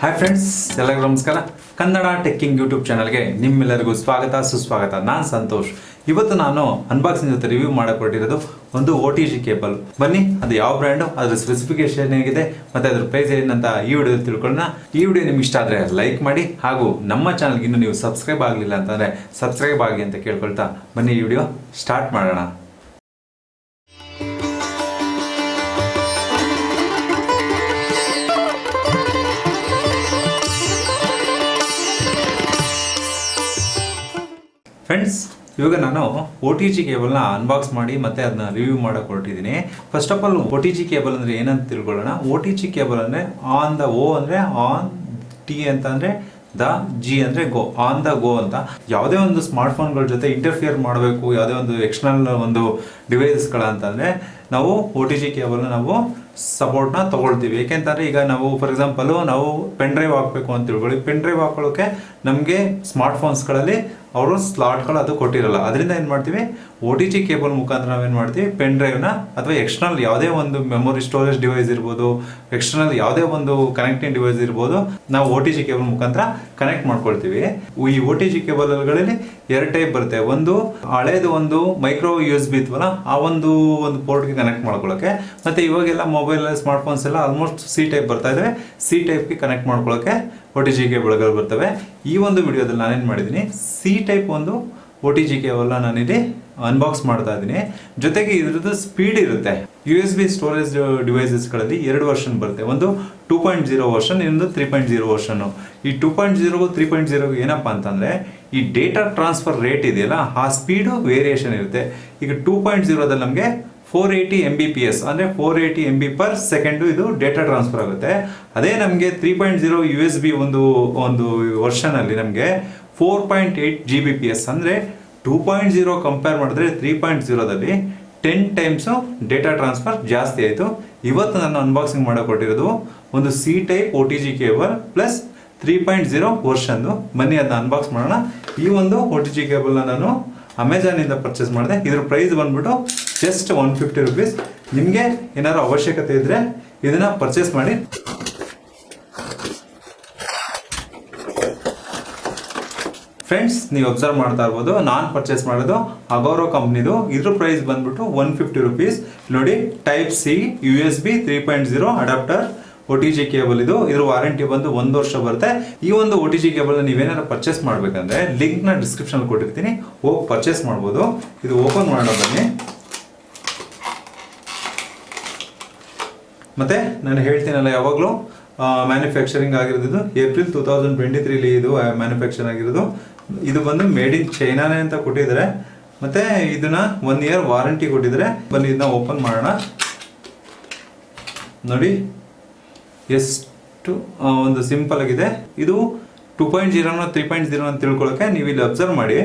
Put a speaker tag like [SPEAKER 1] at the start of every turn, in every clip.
[SPEAKER 1] Hi friends ಎಲ್ಲರಿಗೂ ನಮಸ್ಕಾರ. Kannada ಟೆಕ್ಕಿಂಗ್ YouTube ಚಾನಲ್ಗೆ ನಿಮ್ಮೆಲ್ಲರಿಗೂ ಸ್ವಾಗತ, ಸುಸ್ವಾಗತ. ನಾನು ಸಂತೋಷ್. ಇವತ್ತು ನಾನು ಅನ್ಬಾಕ್ಸಿಂಗ್ ಜೊತೆ ರಿವ್ಯೂ ಮಾಡಿಕೊಟ್ಟಿರೋದು ಒಂದು ಓ ಟಿ ಜಿ ಕೇಬಲ್ ಬನ್ನಿ, ಅದು ಯಾವ ಬ್ರ್ಯಾಂಡು ಅದ್ರ ಸ್ಪೆಸಿಫಿಕೇಶನ್ ಹೇಗಿದೆ, ಮತ್ತೆ ಅದ್ರ ಪ್ರೈಸ್ ಏನಂತ ಈ ವಿಡಿಯೋ ತಿಳ್ಕೊಳ್ಳೋಣ. ಈ ವಿಡಿಯೋ ನಿಮ್ಗೆ ಇಷ್ಟ ಆದರೆ ಲೈಕ್ ಮಾಡಿ, ಹಾಗೂ ನಮ್ಮ ಚಾನಲ್ಗೆ ಇನ್ನೂ ನೀವು ಸಬ್ಸ್ಕ್ರೈಬ್ ಆಗಲಿಲ್ಲ ಅಂತಂದರೆ ಸಬ್ಸ್ಕ್ರೈಬ್ ಆಗಿ ಅಂತ ಕೇಳ್ಕೊಳ್ತಾ ಬನ್ನಿ ಈ ವಿಡಿಯೋ ಸ್ಟಾರ್ಟ್ ಮಾಡೋಣ. ಫ್ರೆಂಡ್ಸ್ ಇವಾಗ ನಾನು ಒ ಟಿ ಜಿ ಕೇಬಲ್ನ ಅನ್ಬಾಕ್ಸ್ ಮಾಡಿ ಮತ್ತೆ ಅದನ್ನ ರಿವ್ಯೂ ಮಾಡಕ್ಕೆ ಹೊರಟಿದ್ದೀನಿ first of all O T G cable ಅಂದರೆ ಏನಂತ ತಿಳ್ಕೊಳ್ಳೋಣ? ಒ ಟಿ ಜಿ ಕೇಬಲ್ ಅಂದರೆ ಆನ್ ದ ಓ ಅಂದರೆ ಆನ್ ಟಿ ಅಂತ ಅಂದರೆ ದ ಜಿ ಅಂದರೆ ಗೋ ಆನ್ ದ ಗೋ ಅಂತ. ಯಾವುದೇ ಒಂದು ಸ್ಮಾರ್ಟ್ಫೋನ್ಗಳ ಜೊತೆ ಇಂಟರ್ಫಿಯರ್ ಮಾಡಬೇಕು, ಯಾವುದೇ ಒಂದು ಎಕ್ಸ್ಟರ್ನಲ್ ಒಂದು ಡಿವೈಸಸ್ಗಳ ಅಂತಂದರೆ ನಾವು ಒ ಟಿ ಜಿ ಕೇಬಲ್ನ ನಾವು ಸಪೋರ್ಟ್ನ ತೊಗೊಳ್ತೀವಿ. ಏಕೆಂತಂದರೆ ಈಗ ನಾವು ಫಾರ್ ಎಕ್ಸಾಂಪಲು ನಾವು ಪೆನ್ ಡ್ರೈವ್ ಹಾಕಬೇಕು ಅಂತ ತಿಳ್ಕೊಳ್ಳಿ. ಪೆನ್ ಡ್ರೈವ್ ಹಾಕೊಳ್ಳೋಕೆ ನಮಗೆ ಸ್ಮಾರ್ಟ್ಫೋನ್ಸ್ಗಳಲ್ಲಿ ಅವರು ಸ್ಲಾಟ್ಗಳು ಅದು ಕೊಟ್ಟಿರಲ್ಲ. ಅದರಿಂದ ಏನು ಮಾಡ್ತೀವಿ? ಓ ಟಿ ಜಿ ಕೇಬಲ್ ಮುಖಾಂತರ ನಾವೇನು ಮಾಡ್ತೀವಿ? ಪೆನ್ ಡ್ರೈವ್ನ ಅಥವಾ ಎಕ್ಸ್ಟರ್ನಲ್ ಯಾವುದೇ ಒಂದು ಮೆಮೊರಿ ಸ್ಟೋರೇಜ್ ಡಿವೈಸ್ ಇರ್ಬೋದು ಎಕ್ಸ್ಟರ್ನಲ್ ಯಾವುದೇ ಒಂದು ಕನೆಕ್ಟಿಂಗ್ ಡಿವೈಸ್ ಇರ್ಬೋದು, ನಾವು ಒ ಟಿ ಜಿ ಕೇಬಲ್ ಮುಖಾಂತರ ಕನೆಕ್ಟ್ ಮಾಡ್ಕೊಳ್ತೀವಿ. ಈ ಒ ಟಿ ಜಿ ಕೇಬಲ್ಗಳಲ್ಲಿ ಎರಡು ಟೈಪ್ ಬರುತ್ತೆ. ಒಂದು ಹಳೇದು ಒಂದು ಮೈಕ್ರೋ ಯು ಎಸ್ ಬಿ ಇತ್ವಲ್ಲ ಆ ಒಂದು ಒಂದು ಪೋರ್ಟ್ಗೆ ಕನೆಕ್ಟ್ ಮಾಡ್ಕೊಳ್ಳೋಕೆ ಮತ್ತೆ ಇವಾಗೆಲ್ಲ ಮೊಬೈಲ್ ಸ್ಮಾರ್ಟ್ಫೋನ್ಸ್ ಎಲ್ಲ ಆಲ್ಮೋಸ್ಟ್ ಸಿ ಟೈಪ್ ಬರ್ತಾ ಇದಾವೆ. ಸಿ ಟೈಪ್ಗೆ ಕನೆಕ್ಟ್ ಮಾಡ್ಕೊಳ್ಳೋಕೆ ಒ ಟಿ ಜಿ ಕೆ ಕೇಬಲ್ಗಳು ಬರ್ತವೆ. ಈ ಒಂದು ವಿಡಿಯೋದಲ್ಲಿ ನಾನೇನು ಮಾಡಿದ್ದೀನಿ ಸಿ ಟೈಪ್ ಒಂದು ಒ ಟಿ ಜಿ ಕೆ ಅವೆಲ್ಲ ನಾನಿಲ್ಲಿ ಅನ್ಬಾಕ್ಸ್ ಮಾಡ್ತಾ ಇದ್ದೀನಿ. ಜೊತೆಗೆ ಇದ್ರದ್ದು ಸ್ಪೀಡ್ ಇರುತ್ತೆ. ಯು ಎಸ್ ಬಿ ಸ್ಟೋರೇಜ್ ಡಿವೈಸಸ್ಗಳಲ್ಲಿ ಎರಡು ವರ್ಷನ್ ಬರುತ್ತೆ. ಒಂದು ಟೂ ಪಾಯಿಂಟ್ ಜೀರೋ ವರ್ಷನ್ ಇನ್ನೊಂದು ತ್ರೀ ಪಾಯಿಂಟ್ ಜೀರೋ ವರ್ಷನ್ನು ಈ two point zero three point zero ಏನಪ್ಪ ಅಂತಂದರೆ, ಈ ಡೇಟಾ ಟ್ರಾನ್ಸ್ಫರ್ ರೇಟ್ ಇದೆಯಲ್ಲ, ಆ ಸ್ಪೀಡು ವೇರಿಯೇಷನ್ ಇರುತ್ತೆ. ಈಗ ಟೂ ಪಾಯಿಂಟ್ ಜೀರೋದಲ್ಲಿ ನಮಗೆ four eighty M B P S ಅಂದರೆ four eighty M B per second ಇದು ಡೇಟಾ ಟ್ರಾನ್ಸ್ಫರ್ ಆಗುತ್ತೆ. ಅದೇ ನಮಗೆ three point zero U S B ಒಂದು ಒಂದು ವರ್ಷನಲ್ಲಿ ನಮಗೆ four point eight G B P S ಅಂದರೆ ಟೂ ಪಾಯಿಂಟ್ ಜೀರೋ ಕಂಪೇರ್ ಮಾಡಿದ್ರೆ ತ್ರೀ ಪಾಯಿಂಟ್ ಜೀರೋದಲ್ಲಿ ಟೆನ್ ಟೈಮ್ಸು ಡೇಟಾ ಟ್ರಾನ್ಸ್ಫರ್ ಜಾಸ್ತಿ ಆಯಿತು. ಇವತ್ತು ನಾನು ಅನ್ಬಾಕ್ಸಿಂಗ್ ಮಾಡೋಕೊಟ್ಟಿರೋದು ಒಂದು C type O T G cable plus three point zero ವರ್ಷನ್ದು ಬನ್ನಿ ಅದನ್ನ ಅನ್ಬಾಕ್ಸ್ ಮಾಡೋಣ. ಈ ಒಂದು ಒ ಟಿ ಜಿ ಕೇಬಲ್ನ ನಾನು ಅಮೆಝಾನಿಂದ ಪರ್ಚೇಸ್ ಮಾಡಿದೆ. ಇದ್ರ ಪ್ರೈಸ್ ಬಂದ್ಬಿಟ್ಟು ಜಸ್ಟ್ ಒನ್ ಫಿಫ್ಟಿ ರುಪೀಸ್ ನಿಮಗೆ ಏನಾದ್ರು ಅವಶ್ಯಕತೆ ಇದ್ದರೆ ಇದನ್ನು ಪರ್ಚೇಸ್ ಮಾಡಿ. ಫ್ರೆಂಡ್ಸ್ ನೀವು ಅಬ್ಸರ್ವ್ ಮಾಡ್ತಾ ಇರ್ಬೋದು, ನಾನು ಪರ್ಚೇಸ್ ಮಾಡೋದು ಅಗೋರೋ ಕಂಪ್ನಿದು ಇದ್ರ ಪ್ರೈಸ್ ಬಂದ್ಬಿಟ್ಟು ಒನ್ ಫಿಫ್ಟಿ ರುಪೀಸ್ ನೋಡಿ type C U S B three point zero adapter O T G cable ಇದು. ಇದ್ರ ವಾರಂಟಿ ಬಂದು ಒಂದು ವರ್ಷ ಬರುತ್ತೆ. ಈ ಒಂದು ಒ ಟಿ ಜಿ ಕೇಬಲ್ ನೀವೇನಾದ್ರು ಪರ್ಚೇಸ್ ಮಾಡಬೇಕಂದ್ರೆ ಲಿಂಕ್ನ ಡಿಸ್ಕ್ರಿಪ್ಷನ್ ಕೊಟ್ಟಿರ್ತೀನಿ. ಹೋಗಿ ಪರ್ಚೇಸ್ ಮಾಡ್ಬೋದು. ಇದು ಓಪನ್ ಮಾಡೋ ಬನ್ನಿ. ಮತ್ತೆ ನಾನು ಹೇಳ್ತೀನಲ್ಲ ಯಾವಾಗಲೂ ಮ್ಯಾನುಫ್ಯಾಕ್ಚರಿಂಗ್ ಆಗಿರೋದು ಏಪ್ರಿಲ್ ಟೂ ತೌಸಂಡ್ ಟ್ವೆಂಟಿ ತ್ರೀಲಿ ಇದು ಮ್ಯಾನುಫ್ಯಾಕ್ಚರ್ ಆಗಿರೋದು. ಇದು ಬಂದು ಮೇಡ್ ಇನ್ ಚೈನಾನೇ ಅಂತ ಕೊಟ್ಟಿದ್ದಾರೆ. ಮತ್ತೆ ಇದನ್ನ ಒನ್ ಇಯರ್ ವಾರಂಟಿ ಕೊಟ್ಟಿದ್ದಾರೆ. ಬನ್ನಿ, ಇದನ್ನ ಓಪನ್ ಮಾಡೋಣ. ನೋಡಿ, ಎಷ್ಟು ಒಂದು ಸಿಂಪಲ್ ಆಗಿದೆ. ಇದು ಟೂ ಪಾಯಿಂಟ್ ಜೀರೋನ ತ್ರೀ ಪಾಯಿಂಟ್ ಅಂತ ತಿಳ್ಕೊಳ್ಳೋಕೆ ನೀವು ಇಲ್ಲಿ ಅಬ್ಸರ್ವ್ ಮಾಡಿ.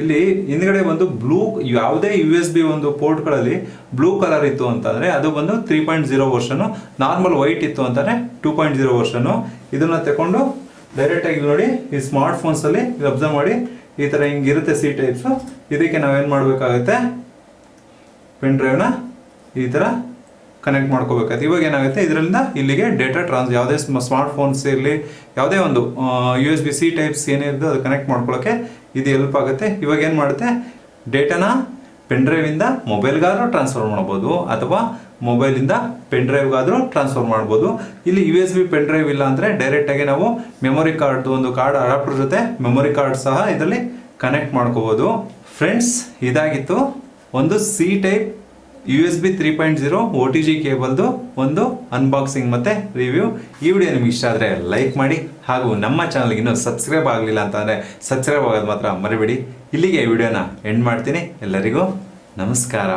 [SPEAKER 1] ಇಲ್ಲಿ ಹಿಂದ್ಗಡೆ ಒಂದು ಬ್ಲೂ ಯಾವುದೇ ಯು ಎಸ್ ಬಿ ಒಂದು ಪೋರ್ಟ್ಗಳಲ್ಲಿ ಬ್ಲೂ ಕಲರ್ ಇತ್ತು ಅಂತಂದರೆ ಅದು ಬಂದು three point zero version normal white ಇತ್ತು ಅಂತಂದರೆ ಟೂ ಪಾಯಿಂಟ್ ಜೀರೋ ವರ್ಷನು ಇದನ್ನ ತಗೊಂಡು ಡೈರೆಕ್ಟಾಗಿ ನೋಡಿ, ಈ ಸ್ಮಾರ್ಟ್ ಫೋನ್ಸಲ್ಲಿ ಅಬ್ಸರ್ವ್ ಮಾಡಿ, ಈ ಥರ ಹಿಂಗಿರುತ್ತೆ ಸಿ ಟೈಪ್ಸು ಇದಕ್ಕೆ ನಾವೇನು ಮಾಡಬೇಕಾಗುತ್ತೆ? ಪೆನ್ ಡ್ರೈವ್ನ ಈ ಥರ ಕನೆಕ್ಟ್ ಮಾಡ್ಕೋಬೇಕಾಯ್ತು ಇವಾಗ ಏನಾಗುತ್ತೆ? ಇದರಿಂದ ಇಲ್ಲಿಗೆ ಡೇಟಾ ಟ್ರಾನ್ಸ್ ಯಾವುದೇ ಸ್ಮಾರ್ಟ್ ಫೋನ್ಸ್ ಇರಲಿ, ಯಾವುದೇ ಒಂದು U S B C types ಏನಿರುತ್ತೆ ಅದು ಕನೆಕ್ಟ್ ಮಾಡ್ಕೊಳ್ಳೋಕೆ ಇದು ಹೆಲ್ಪ್ ಆಗುತ್ತೆ. ಇವಾಗ ಏನು ಮಾಡುತ್ತೆ? ಡೇಟಾನ ಪೆನ್ ಡ್ರೈವಿಂದ ಮೊಬೈಲ್ಗಾದ್ರೂ ಟ್ರಾನ್ಸ್ಫರ್ ಮಾಡ್ಬೋದು, ಅಥವಾ ಮೊಬೈಲಿಂದ ಪೆನ್ ಡ್ರೈವ್ಗಾದರೂ ಟ್ರಾನ್ಸ್ಫರ್ ಮಾಡ್ಬೋದು. ಇಲ್ಲಿ U S B pen drive ಇಲ್ಲ ಅಂದರೆ ಡೈರೆಕ್ಟಾಗಿ ನಾವು ಮೆಮೊರಿ ಕಾರ್ಡ್ದು ಒಂದು ಕಾರ್ಡ್ ಅಡಾಪ್ಟರ್ ಜೊತೆ ಮೆಮೊರಿ ಕಾರ್ಡ್ ಸಹ ಇದರಲ್ಲಿ ಕನೆಕ್ಟ್ ಮಾಡ್ಕೋಬೋದು. ಫ್ರೆಂಡ್ಸ್ ಇದಾಗಿತ್ತು. ಒಂದು C type U S B three point zero O T G ಕೇಬಲ್ದು ಒಂದು ಅನ್ಬಾಕ್ಸಿಂಗ್ ಮತ್ತು ರಿವ್ಯೂ ಈ ವಿಡಿಯೋ ನಿಮ್ಗೆ ಇಷ್ಟ ಆದರೆ ಲೈಕ್ ಮಾಡಿ ಹಾಗೂ ನಮ್ಮ ಚಾನಲ್ಗೆ ಇನ್ನೂ ಸಬ್ಸ್ಕ್ರೈಬ್ ಆಗಲಿಲ್ಲ ಅಂತಂದರೆ ಸಬ್ಸ್ಕ್ರೈಬ್ ಆಗೋದು ಮಾತ್ರ ಮರಿಬೇಡಿ. ಇಲ್ಲಿಗೆ ವಿಡಿಯೋನ ಎಂಡ್ ಮಾಡ್ತೀನಿ. ಎಲ್ಲರಿಗೂ ನಮಸ್ಕಾರ.